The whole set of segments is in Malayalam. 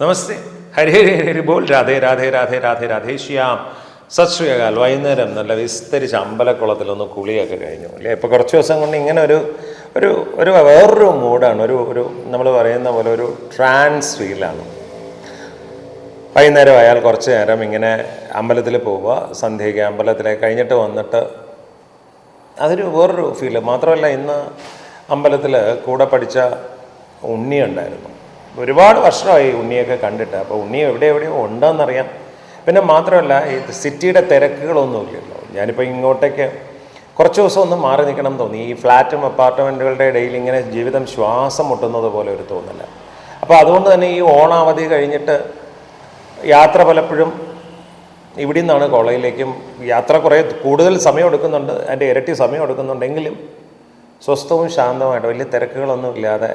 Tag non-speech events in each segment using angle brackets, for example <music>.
നമസ്തേ. ഹരി ഹരി ബോൾ. രാധേ രാധേ രാധേ രാധേ രാധേ ശ്യാം. സത് ശ്രീകാൽ വൈകുന്നേരം നല്ല വിസ്തരിച്ച അമ്പലക്കുളത്തിലൊന്ന് കുളിയൊക്കെ കഴിഞ്ഞു. അല്ലേ? ഇപ്പോൾ കുറച്ച് ദിവസം കൊണ്ട് ഇങ്ങനെ ഒരു ഒരു ഒരു വേറൊരു മൂഡാണ്. ഒരു ഒരു നമ്മൾ പറയുന്ന പോലെ ഒരു ട്രാൻസ് ഫീലാണ് വൈകുന്നേരം ആയാൽ കുറച്ച് നേരം ഇങ്ങനെ അമ്പലത്തിൽ പോവുക സന്ധ്യയ്ക്ക് അമ്പലത്തിലെ കഴിഞ്ഞിട്ട് വന്നിട്ട് അതൊരു വേറൊരു ഫീൽ മാത്രമല്ല ഇന്ന് അമ്പലത്തിൽ കൂടെ പഠിച്ച ഉണ്ണി ഉണ്ടായിരുന്നു ഒരുപാട് വർഷമായി ഉണ്ണിയൊക്കെ കണ്ടിട്ട്. അപ്പോൾ ഉണ്ണി എവിടെ എവിടെയോ ഉണ്ടെന്നറിയാം പിന്നെ മാത്രമല്ല ഈ സിറ്റിയുടെ തിരക്കുകളൊന്നും തിരക്കുകളൊന്നുമില്ലല്ലോ ഞാനിപ്പോൾ ഇങ്ങോട്ടേക്ക് കുറച്ച് ദിവസം ഒന്ന് മാറി നിൽക്കണം തോന്നി. ഈ ഫ്ലാറ്റും അപ്പാർട്ട്മെന്റുകളുടെ ഇടയിൽ ഇങ്ങനെ ജീവിതം ശ്വാസം മുട്ടുന്നത് പോലെ ഒരു തോന്നല. അപ്പോൾ അതുകൊണ്ട് തന്നെ ഈ ഓണാവധി കഴിഞ്ഞിട്ട് യാത്ര പലപ്പോഴും ഇവിടെ നിന്നാണ് കോളേജിലേക്കും യാത്ര കുറേ കൂടുതൽ സമയം എടുക്കുന്നുണ്ട്. അതിന്റെ ഇരട്ടി സമയം എടുക്കുന്നുണ്ടെങ്കിലും സ്വസ്ഥവും ശാന്തമായിട്ട് വലിയ തിരക്കുകളൊന്നും ഇല്ലാതെ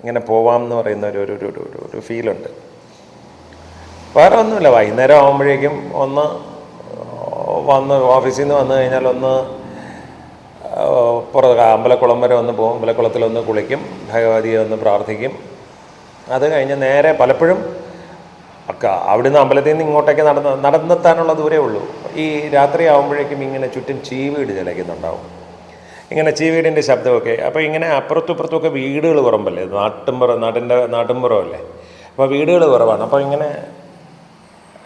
ഇങ്ങനെ പോവാം എന്ന് പറയുന്ന ഒരു ഒരു ഒരു ഒരു ഫീലുണ്ട് വേറെ ഒന്നുമില്ല. വൈകുന്നേരം ആകുമ്പോഴേക്കും ഒന്ന് വന്ന് ഓഫീസിൽ നിന്ന് വന്നു കഴിഞ്ഞാൽ ഒന്ന് പുറത്ത് അമ്പലക്കുളം വരെ ഒന്ന് പോകും. അമ്പലക്കുളത്തിലൊന്ന് കുളിക്കും. ഭഗവതിയെ ഒന്ന് പ്രാർത്ഥിക്കും. അത് കഴിഞ്ഞ് നേരെ പലപ്പോഴും ഒക്കെ അവിടുന്ന് അമ്പലത്തിൽ നിന്ന് ഇങ്ങോട്ടേക്ക് നടന്ന് നടന്നെത്താനുള്ള ദൂരേ ഉള്ളൂ. ഈ രാത്രി ആകുമ്പോഴേക്കും ഇങ്ങനെ ചുറ്റും ചീവീട് ചിലയ്ക്കുന്നുണ്ടാവും ഇങ്ങനെ ചീവീടിന്റെ ശബ്ദമൊക്കെ. അപ്പോൾ ഇങ്ങനെ അപ്പുറത്തും ഇപ്പുറത്തുമൊക്കെ വീടുകൾ കുറമ്പല്ലേ? നാട്ടുംപുറം നാടിന്റെ നാട്ടുംപുറം അല്ലേ അപ്പോൾ വീടുകൾ കുറവാണ്. അപ്പോൾ ഇങ്ങനെ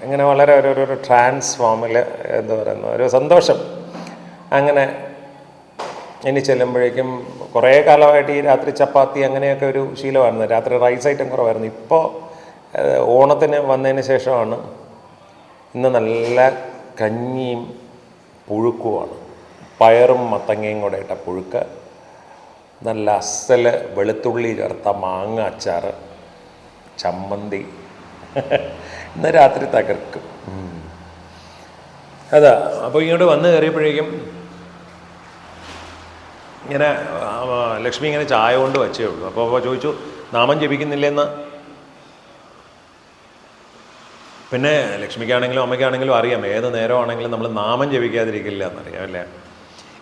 ഇങ്ങനെ വളരെ ഒരു- ഒരു ട്രാൻസ്ഫോമിൽ എന്താ പറയുന്ന ഒരു സന്തോഷം. അങ്ങനെ ഇനി ചെല്ലുമ്പോഴേക്കും കുറേ കാലമായിട്ട് ഈ രാത്രി ചപ്പാത്തി അങ്ങനെയൊക്കെ ഒരു ശീലമായിരുന്നു. രാത്രി റൈസ് ഐറ്റം കുറവായിരുന്നു. ഇപ്പോൾ ഓണത്തിന് വന്നതിന് ശേഷമാണ് ഇന്ന് നല്ല കഞ്ഞിയും പുഴുക്കുമാണ്. പയറും മത്തങ്ങയും കൂടെ ഇട്ട പുഴുക്ക്. നല്ല അസൽ വെളുത്തുള്ളി ചേർത്ത മാങ്ങ അച്ചാർ ചമ്മന്തി. ഇന്ന് രാത്രി തകർക്കും. അതാ അപ്പോൾ ഇങ്ങോട്ട് വന്ന് കയറിയപ്പോഴേക്കും ഇങ്ങനെ ലക്ഷ്മി ഇങ്ങനെ ചായ കൊണ്ട് വച്ചേ ഉള്ളൂ. അപ്പോൾ അപ്പോൾ ചോദിച്ചു നാമം ജപിക്കുന്നില്ലെന്ന്? പിന്നെ ലക്ഷ്മിക്കാണെങ്കിലും അമ്മയ്ക്കാണെങ്കിലും അറിയാം. ഏത് നേരമാണെങ്കിലും നമ്മൾ നാമം ജപിക്കാതിരിക്കില്ല എന്നറിയാം അല്ലേ?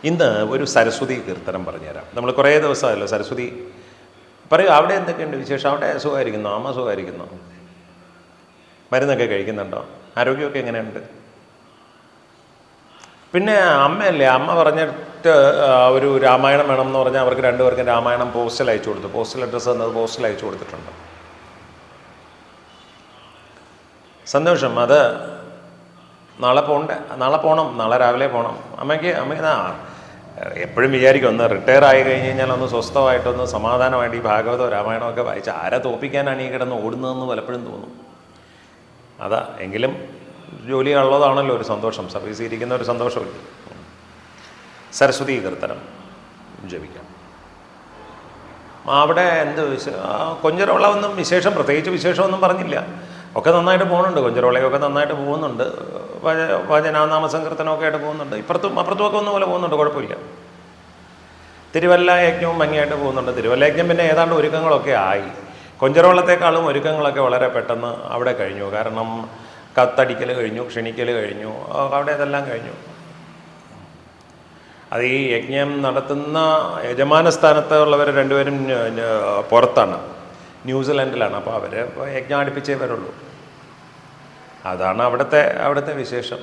ഇന്ന് ഒരു സരസ്വതി കീർത്തനം പറഞ്ഞുതരാം. നമ്മൾ കുറേ ദിവസമല്ലോ സരസ്വതി. പറയൂ അവിടെ എന്തൊക്കെയുണ്ട് വിശേഷം? അവിടെ സുഖമായിരിക്കുന്നു അമ്മ സുഖമായിരിക്കുന്നു. മരുന്നൊക്കെ കഴിക്കുന്നുണ്ടോ? ആരോഗ്യമൊക്കെ എങ്ങനെയുണ്ട്? പിന്നെ അമ്മയല്ലേ അമ്മ പറഞ്ഞിട്ട് ഒരു രാമായണം വേണം എന്ന് പറഞ്ഞാൽ അവർക്ക് രണ്ടുപേർക്കും രാമായണം പോസ്റ്റൽ അയച്ചു കൊടുത്തു. പോസ്റ്റൽ അഡ്രസ്സ് എന്നത് പോസ്റ്റൽ അയച്ചു കൊടുത്തിട്ടുണ്ട്. സന്തോഷം. അത് നാളെ പോകണ്ടേ നാളെ പോകണം നാളെ രാവിലെ പോകണം അമ്മയ്ക്ക് അമ്മയ്ക്ക് ആ എപ്പോഴും വിചാരിക്കും ഒന്ന് റിട്ടയർ ആയി കഴിഞ്ഞ് കഴിഞ്ഞാൽ ഒന്ന് സ്വസ്ഥമായിട്ടൊന്ന് സമാധാനമായിട്ട് ഈ ഭാഗവതോ രാമായണമൊക്കെ വായിച്ച് ആരെ തോപ്പിക്കാനാണ് ഈ കിടന്ന് ഓടുന്നതെന്ന് പലപ്പോഴും തോന്നും. അതാ എങ്കിലും ജോലി ഉള്ളതാണല്ലോ ഒരു സന്തോഷം. സർവീസ് ഇരിക്കുന്ന ഒരു സന്തോഷമില്ല. സരസ്വതി കീർത്തനം ജപിക്കാം. അവിടെ എന്ത് കൊഞ്ചരോള ഒന്നും വിശേഷം പ്രത്യേകിച്ച് വിശേഷമൊന്നും പറഞ്ഞില്ല. ഒക്കെ നന്നായിട്ട് പോകുന്നുണ്ട് കൊഞ്ചരോളയൊക്കെ നന്നായിട്ട് പോകുന്നുണ്ട്. ഭജ വചനാനാമ സങ്കീർത്തനമൊക്കെ ആയിട്ട് പോകുന്നുണ്ട്. ഇപ്പുറത്തും അപ്പുറത്തുമൊക്കെ ഒന്നും പോലെ പോകുന്നുണ്ട് കുഴപ്പമില്ല. തിരുവല്ല യജ്ഞവും ഭംഗിയായിട്ട് പോകുന്നുണ്ട്. തിരുവല്ല യജ്ഞം പിന്നെ ഏതാണ്ട് ഒരുക്കങ്ങളൊക്കെ ആയി. കൊഞ്ചറവള്ളത്തെക്കാളും ഒരുക്കങ്ങളൊക്കെ വളരെ പെട്ടെന്ന് അവിടെ കഴിഞ്ഞു. കാരണം കത്തടിക്കൽ കഴിഞ്ഞു ക്ഷണിക്കൽ കഴിഞ്ഞു അവിടെ ഇതെല്ലാം കഴിഞ്ഞു. അത് ഈ യജ്ഞം നടത്തുന്ന യജമാന സ്ഥാനത്ത് ഉള്ളവർ രണ്ടുപേരും പുറത്താണ്. ന്യൂസിലാൻഡിലാണ്. അപ്പോൾ അവർ യജ്ഞം അടുപ്പിച്ചേ വരുള്ളൂ. അതാണ് അവിടുത്തെ അവിടുത്തെ വിശേഷം.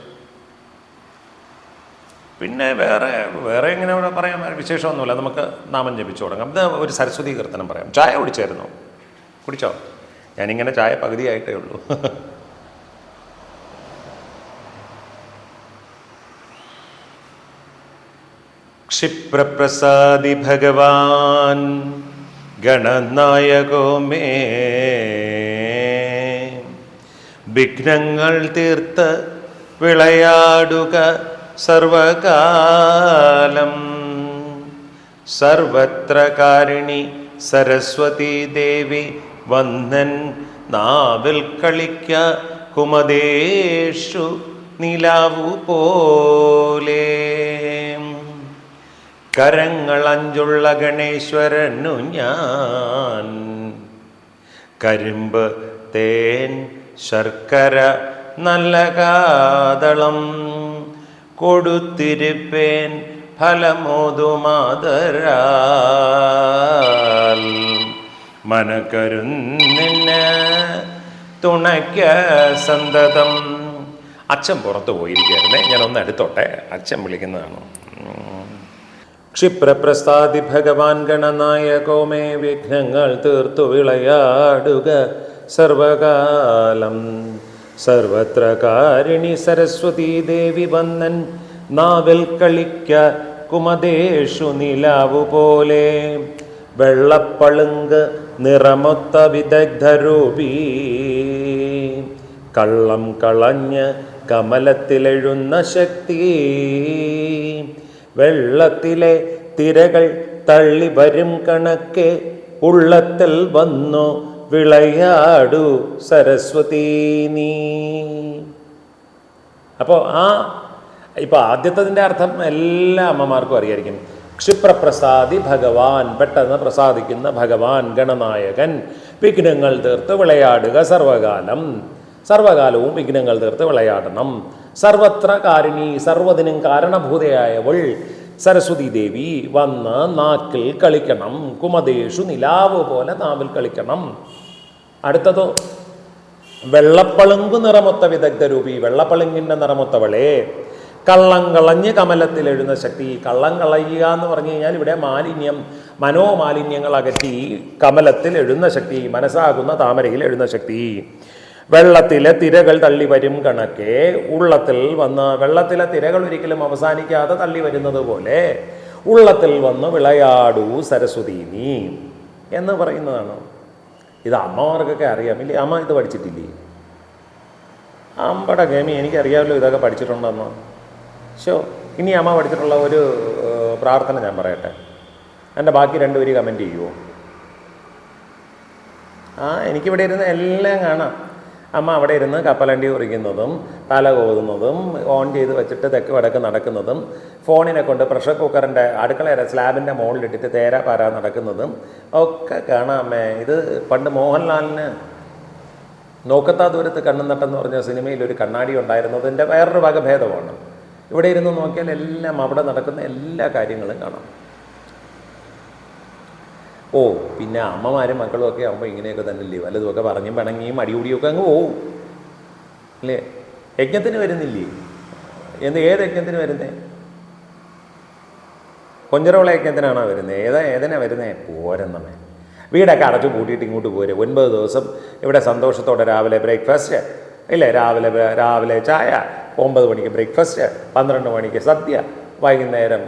പിന്നെ വേറെ വേറെ എങ്ങനെ ഇവിടെ പറയാൻ വേറെ വിശേഷമൊന്നുമില്ല. നമുക്ക് നാമം ജപിച്ചു തുടങ്ങാം. ഇത് ഒരു സരസ്വതി കീർത്തനം പറയാം. ചായ കുടിച്ചായിരുന്നു? കുടിച്ചോ? ഞാനിങ്ങനെ ചായ പകുതിയായിട്ടേ ഉള്ളൂ. <laughs> ക്ഷിപ്രപ്രസാദി ഭഗവാൻ ഗണനായകോ മേ വിഘ്നങ്ങൾ തീർത്ത് വിളയാടുക സർവകാലം. സർവത്ര കാരിണി സരസ്വതി ദേവി വന്ദൻ നാവിൽ കളിക്ക കുമദേഷു നിലാവു പോലെ. കരങ്ങൾ അഞ്ചുള്ള ഗണേശ്വരനു ഞാൻ. കരിമ്പ് തേൻ ശർക്കര നല്ല കാതളം കൊടുത്തിരിപ്പേൻ ഫലമോതുമാതരാൽ മനക്കരുന്നിന് തുണയ്ക്ക സന്തതം. അച്ഛൻ പുറത്തു പോയിരിക്കുകയായിരുന്നേ. ഞാൻ ഒന്ന് എടുത്തോട്ടെ അച്ഛൻ വിളിക്കുന്നതാണ്. ക്ഷിപ്രപ്രസാദി ഭഗവാൻ ഗണനായകോമേ വിഘ്നങ്ങൾ തീർത്തു വിളയാടുക. സർവകാലം. സർവത്ര കാരിണി സരസ്വതീ ദേവി വന്നൻ നാവിൽ കളിക്ക കുമദേഷു നിലാവു പോലെ. വെള്ളപ്പളുങ്ക് നിറമൊത്ത വിദഗ്ധരൂപീ. കള്ളം കളഞ്ഞ് കമലത്തിലെഴുന്ന ശക്തി. വെള്ളത്തിലെ തിരകൾ തള്ളി വരും കണക്കെ ഉള്ളത്തിൽ വന്നു വിളയാടു സരസ്വതീ നീ. അപ്പോൾ ആ ഇപ്പോൾ ആദ്യത്തതിന്റെ അർത്ഥം എല്ലാ അമ്മമാർക്കും അറിയായിരിക്കും. ക്ഷിപ്രപ്രസാദി ഭഗവാൻ പെട്ടെന്ന് പ്രസാദിക്കുന്ന ഭഗവാൻ ഗണനായകൻ വിഘ്നങ്ങൾ തീർത്ത് വിളയാടുക സർവകാലം. സർവകാലവും വിഘ്നങ്ങൾ തീർത്ത് വിളയാടണം. സർവത്ര കാരിണി സർവതിനും കാരണഭൂതയായവൾ സരസ്വതി ദേവി വന്ന് നാക്കിൽ കളിക്കണം. കുമതേഷു നിലാവ് പോലെ നാവിൽ കളിക്കണം. അടുത്തതോ വെള്ളപ്പളുങ്കു നിറമൊത്ത വിദഗ്ധരൂപി വെള്ളപ്പളുങ്കിന്റെ നിറമൊത്തവളെ. കള്ളം കളഞ്ഞ് കമലത്തിൽ എഴുന്ന ശക്തി കള്ളം കളയുക എന്ന് പറഞ്ഞു കഴിഞ്ഞാൽ ഇവിടെ മാലിന്യം മനോമാലിന്യങ്ങൾ അകറ്റി കമലത്തിൽ എഴുന്ന ശക്തി മനസ്സാകുന്ന താമരയിൽ എഴുന്ന ശക്തി. വെള്ളത്തിലെ തിരകൾ തള്ളി വരും കണക്കെ. ഉള്ളത്തിൽ വന്ന് വെള്ളത്തിലെ തിരകൾ ഒരിക്കലും അവസാനിക്കാതെ തള്ളി വരുന്നത് പോലെ ഉള്ളത്തിൽ വന്ന് വിളയാടൂ സരസ്വതി നീ എന്ന് പറയുന്നതാണ്. ഇത് അമ്മമാർക്കൊക്കെ അറിയാം. ഇല്ലേ? അമ്മ ഇത് പഠിച്ചിട്ടില്ലേ? അമ്പട ഗമി എനിക്കറിയാമല്ലോ ഇതൊക്കെ പഠിച്ചിട്ടുണ്ടെന്ന്. ഷോ ഇനി അമ്മ പഠിച്ചിട്ടുള്ള ഒരു പ്രാർത്ഥന ഞാൻ പറയട്ടെ. എന്റെ ബാക്കി രണ്ടുപേര് കമന്റ് ചെയ്യുമോ ആ എനിക്കിവിടെ ഇരുന്ന് എല്ലാം കാണാം. അമ്മ അവിടെ ഇരുന്ന് കപ്പലണ്ടി കുറിക്കുന്നതും തല കോതുന്നതും ഓൺ ചെയ്ത് വെച്ചിട്ട് തെക്ക് വടക്ക് നടക്കുന്നതും ഫോണിനെ കൊണ്ട് പ്രഷർ കുക്കറിന്റെ അടുക്കളയുടെ സ്ലാബിന്റെ മുകളിലിട്ടിട്ട് തേരാ പാരാ നടക്കുന്നതും ഒക്കെ കാണാം അമ്മേ. ഇത് പണ്ട് മോഹൻലാലിന് നോക്കത്താ ദൂരത്ത് കണ്ണു നട്ടെന്ന് പറഞ്ഞ സിനിമയിൽ ഒരു കണ്ണാടി ഉണ്ടായിരുന്നതിന്റെ വേറൊരു വകഭേദമാണ്. ഇവിടെ ഇരുന്ന് നോക്കിയാൽ എല്ലാം അവിടെ നടക്കുന്ന എല്ലാ കാര്യങ്ങളും കാണാം. ഓ പിന്നെ അമ്മമാരും മക്കളും ഒക്കെ ആകുമ്പോൾ ഇങ്ങനെയൊക്കെ തന്നെയല്ലേ വല്ലതുമൊക്കെ പറഞ്ഞും പിണങ്ങിയും അടികൂടിയൊക്കെ അങ്ങ് പോവും. അല്ലേ യജ്ഞത്തിന് വരുന്നില്ലേ? എന്ത് ഏത് യജ്ഞത്തിന് വരുന്നേ? കൊഞ്ചറോള യജ്ഞത്തിനാണോ വരുന്നത് ഏതാ ഏതിനാ വരുന്നേ? പോരെന്നമേ വീടൊക്കെ അടച്ചു പൂട്ടിയിട്ട് ഇങ്ങോട്ട് പോരെ. ഒൻപത് ദിവസം ഇവിടെ സന്തോഷത്തോടെ രാവിലെ ബ്രേക്ക്ഫാസ്റ്റ് ഇല്ലേ? രാവിലെ രാവിലെ ചായ ഒമ്പത് മണിക്ക് ബ്രേക്ക്ഫാസ്റ്റ് പന്ത്രണ്ട് മണിക്ക് സദ്യ വൈകുന്നേരം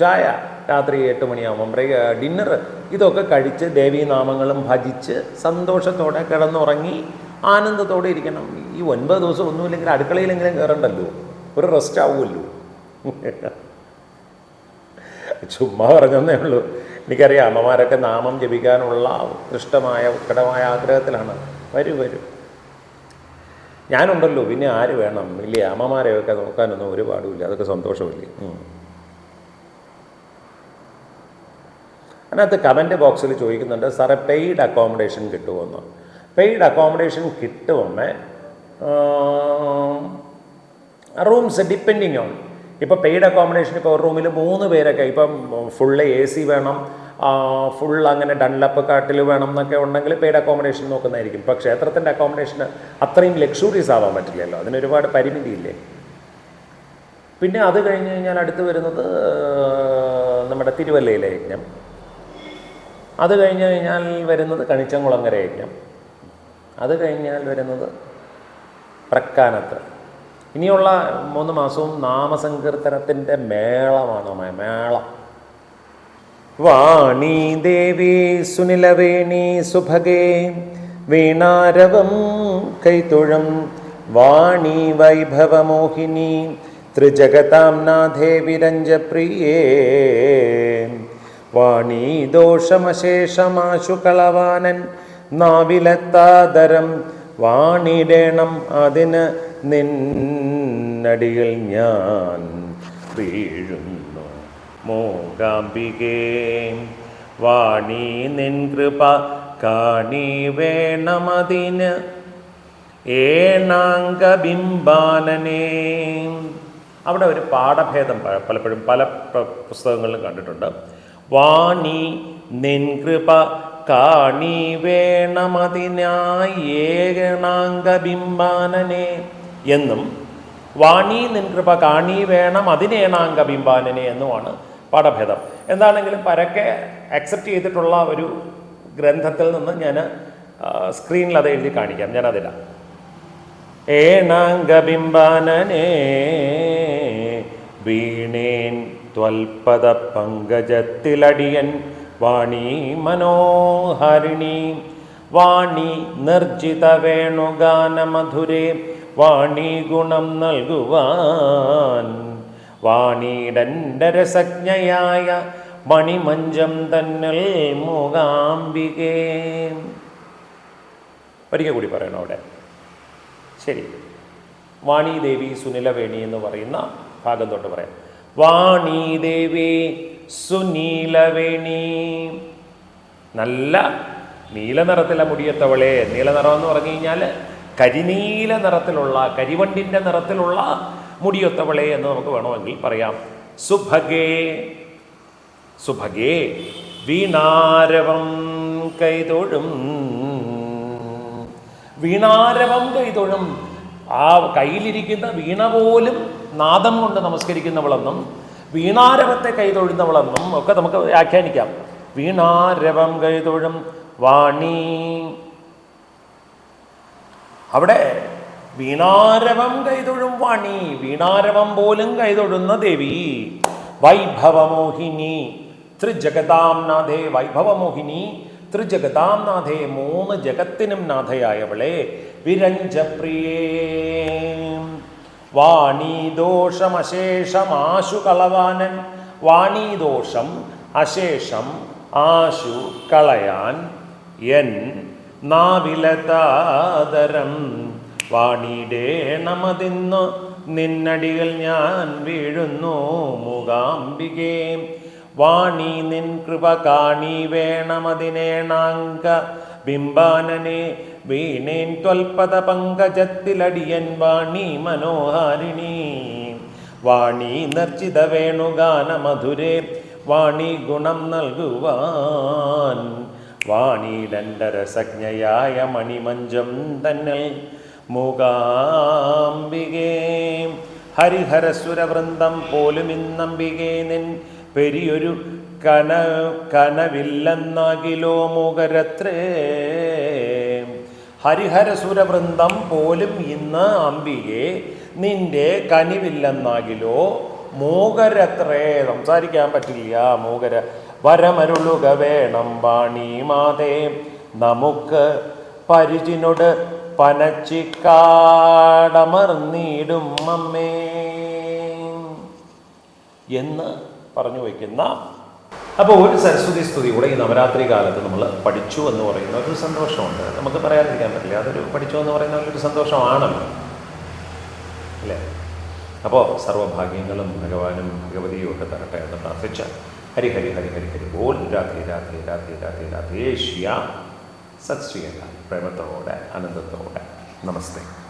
ചായ രാത്രി എട്ട് മണിയാകുമ്പം ബ്രേക്ക് ഡിന്നർ ഇതൊക്കെ കഴിച്ച് ദേവീനാമങ്ങളും ഭജിച്ച് സന്തോഷത്തോടെ കിടന്നുറങ്ങി ആനന്ദത്തോടെ ഇരിക്കണം. ഈ ഒൻപത് ദിവസം ഒന്നുമില്ലെങ്കിൽ അടുക്കളയിലെങ്കിലും കയറണ്ടല്ലോ? ഒരു റെസ്റ്റ് ആവുമല്ലോ? ചുമ്മാ പറഞ്ഞതേ ഉള്ളൂ. എനിക്കറിയാം അമ്മമാരൊക്കെ നാമം ജപിക്കാനുള്ള ഉത്കൃഷ്ടമായ ഉത്കടമായ ആഗ്രഹത്തിലാണ്. വരൂ വരൂ. ഞാനുണ്ടല്ലോ പിന്നെ ആര് വേണം? ഇല്ലേ അമ്മമാരെയൊക്കെ നോക്കാനൊന്നും ഒരുപാടുമില്ല. അതൊക്കെ സന്തോഷമില്ലേ? അതിനകത്ത് കമന്റ് ബോക്സിൽ ചോദിക്കുന്നുണ്ട് സാറേ പെയ്ഡ് അക്കോമഡേഷൻ കിട്ടുമെന്ന് പെയ്ഡ് അക്കോമഡേഷൻ കിട്ടുമെന്ന് റൂംസ് ഡിപ്പെൻഡിങ് ഓൺ ഇപ്പോൾ പെയ്ഡ് അക്കോമഡേഷൻ ഇപ്പോൾ ഒരു റൂമിൽ മൂന്ന് പേരൊക്കെ ഇപ്പം ഫുള്ള് എ സി വേണം ഫുൾ അങ്ങനെ ഡൺലപ്പ് കാട്ടിൽ വേണം എന്നൊക്കെ ഉണ്ടെങ്കിൽ പെയ്ഡ് അക്കോമഡേഷൻ നോക്കുന്നതായിരിക്കും. ഇപ്പോൾ ക്ഷേത്രത്തിന്റെ അക്കോമഡേഷന് അത്രയും ലക്ഷറീസ് ആവാൻ പറ്റില്ലല്ലോ. അതിനൊരുപാട് പരിമിതിയില്ലേ? പിന്നെ അത് കഴിഞ്ഞ് കഴിഞ്ഞാൽ അടുത്ത് വരുന്നത് നമ്മുടെ തിരുവല്ലയിലെ യജ്ഞം. അത് കഴിഞ്ഞ് കഴിഞ്ഞാൽ വരുന്നത് കണിച്ചംകുളങ്ങരയായിരിക്കാം അത് കഴിഞ്ഞാൽ വരുന്നത് പ്രക്കാനത്ത്. ഇനിയുള്ള മൂന്ന് മാസവും നാമസങ്കീർത്തനത്തിന്റെ മേളമാണ് മേള മേളം. വാണി ദേവി സുനിലവേണി സുഭഗേ വീണാരവം കൈതൊഴും വാണി വൈഭവമോഹിനി ത്രിജഗതാംനാഥേ വിരഞ്ജപ്രിയേ. വാണി ദോഷമശേഷമാശു കളവാനൻ നാവിലെത്താതരം വാണിടേണം അതിന് നിന്നടിയിൽ ഞാൻ വീഴുന്നു. മൂകാംബികേ വാണി നിൻ കൃപ കാണി വേണമതിന് ഏണാംഗബിംബാനനേ അവിടെ ഒരു പാഠഭേദം പലപ്പോഴും പല പുസ്തകങ്ങളിലും കണ്ടിട്ടുണ്ട്. വാണി നിൻ കൃപ കാണി വേണമതിനായി ഏകണാംഗബിംബാനനെ എന്നും വാണി നിൻ കൃപ കാണി വേണം അതിനേണാംഗബിംബാനനെ എന്നുമാണ് പാഠഭേദം. എന്താണെങ്കിലും പരക്കെ അക്സെപ്റ്റ് ചെയ്തിട്ടുള്ള ഒരു ഗ്രന്ഥത്തിൽ നിന്ന് ഞാൻ സ്ക്രീനിൽ അത് എഴുതി കാണിക്കാം. ഞാനതില്ല ഏണാംഗബിംബാനനേ വീണേൻ ത്വൽപദ പങ്കജത്തിലടിയൻ വാണി മനോഹരിണി. വാണി നിർജിത വേണുഗാനമധുരേ വാണി ഗുണം നൽകുവാൻ. വാണിയുടെ രസജ്ഞയായ മണിമഞ്ചം തന്നൽ മൂകാംബികേ. ഒരിക്കൽ കൂടി പറയണം അവിടെ. ശരി. വാണിദേവി സുനിലവേണി എന്ന് പറയുന്ന ഭാഗം തൊട്ട് പറയാം. വാണിദേവി സുനീലവേണി. നല്ല നീല നിറത്തിലെ മുടിയത്തവളെ നീല നിറം എന്ന് പറഞ്ഞു കഴിഞ്ഞാൽ കരിനീല നിറത്തിലുള്ള കരിവണ്ടിന്റെ നിറത്തിലുള്ള മുടിയൊത്തവളെ എന്ന് നമുക്ക് വേണമെങ്കിൽ പറയാം. സുഭഗേ സുഭഗേ വീണാരവം കൈതൊഴും. വീണാരവം കൈതൊഴും. ആ കയ്യിലിരിക്കുന്ന വീണ പോലും നാദം കൊണ്ട് നമസ്കരിക്കുന്നവളെന്നും വീണാരവത്തെ കൈതൊഴുന്നവളെന്നും ഒക്കെ നമുക്ക് വ്യാഖ്യാനിക്കാം. വീണാരവം കൈതൊഴും വാണി. അവിടെ വീണാരവം കൈതൊഴും വാണി വീണാരവം പോലും കൈതൊഴുന്ന ദേവി വൈഭവമോഹിനി. ത്രിജഗതാം നാഥേ വൈഭവമോഹിനി. ത്രിജഗതാം നാഥേ മൂന്ന് ജഗത്തിനും നാഥയായവളെ വിരഞ്ജപ്രിയേ. വാണീദോഷമശേഷമാശു കളവാനൻ വാണീദോഷം അശേഷം ആശു കളയാൻ എൻ നാവിലതാദരം. വാണിടേണമതിന്നു നിന്നടികൾ ഞാൻ വീഴുന്നു മുഖാംബികേ വാണി നിൻ കൃപ കാണി വേണമതിനേണാങ്ക. ബിംബാനനെ വീണേൻ ത്വൽപത പങ്കജത്തിലടിയൻ വാണി മനോഹാരിണി. വാണി നർച്ചിത വേണുഗാന മധുരേ വാണി ഗുണം നൽകുവാൻ. വാണി ലണ്ടരസജ്ഞയായ മണിമഞ്ചം തന്നൽ മൂകാംബികേ. ഹരിഹരസുരവൃന്ദം പോലും ഇന്നംബികേ നിൻ പെരിയൊരു കന കനവില്ലെന്നാകിലോ മുഖരത്രേ ഹരിഹരസുരവൃന്ദം പോലും ഇന്ന് അമ്പികെ നിന്റെ കനിവില്ലെന്നാകിലോ മൂകരത്രേ സംസാരിക്കാൻ പറ്റില്ല മൂകര. വരമരുളുക വേണം വാണി മാതേ നമുക്ക് പരിചിനോട് പനച്ചിക്കാടമർന്നിടും അമ്മേ. എന്ന് പറഞ്ഞു വയ്ക്കുന്ന അപ്പോൾ ഒരു സരസ്വതി സ്തുതി കൂടെ ഈ നവരാത്രി കാലത്ത് നമ്മൾ പഠിച്ചു എന്ന് പറയുന്ന ഒരു സന്തോഷമുണ്ട്. നമുക്ക് പറയാതിരിക്കാൻ പറ്റില്ല. അതൊരു പഠിച്ചു എന്ന് പറയുന്ന ഒരു സന്തോഷമാണല്ലോ. അല്ലേ? അപ്പോൾ സർവഭാഗ്യങ്ങളും ഭഗവാനും ഭഗവതിയും ഒക്കെ തരട്ടെ എന്ന് പ്രാർത്ഥിച്ച ഹരി ഹരി ഹരി ഹരി ഹരി ഓൾ രാത്രി രാത്രി രാത്രി രാത്രി ഏഷ്യ സത് ശ്രീ പ്രേമത്തോടെ ആനന്ദത്തോടെ. നമസ്തേ.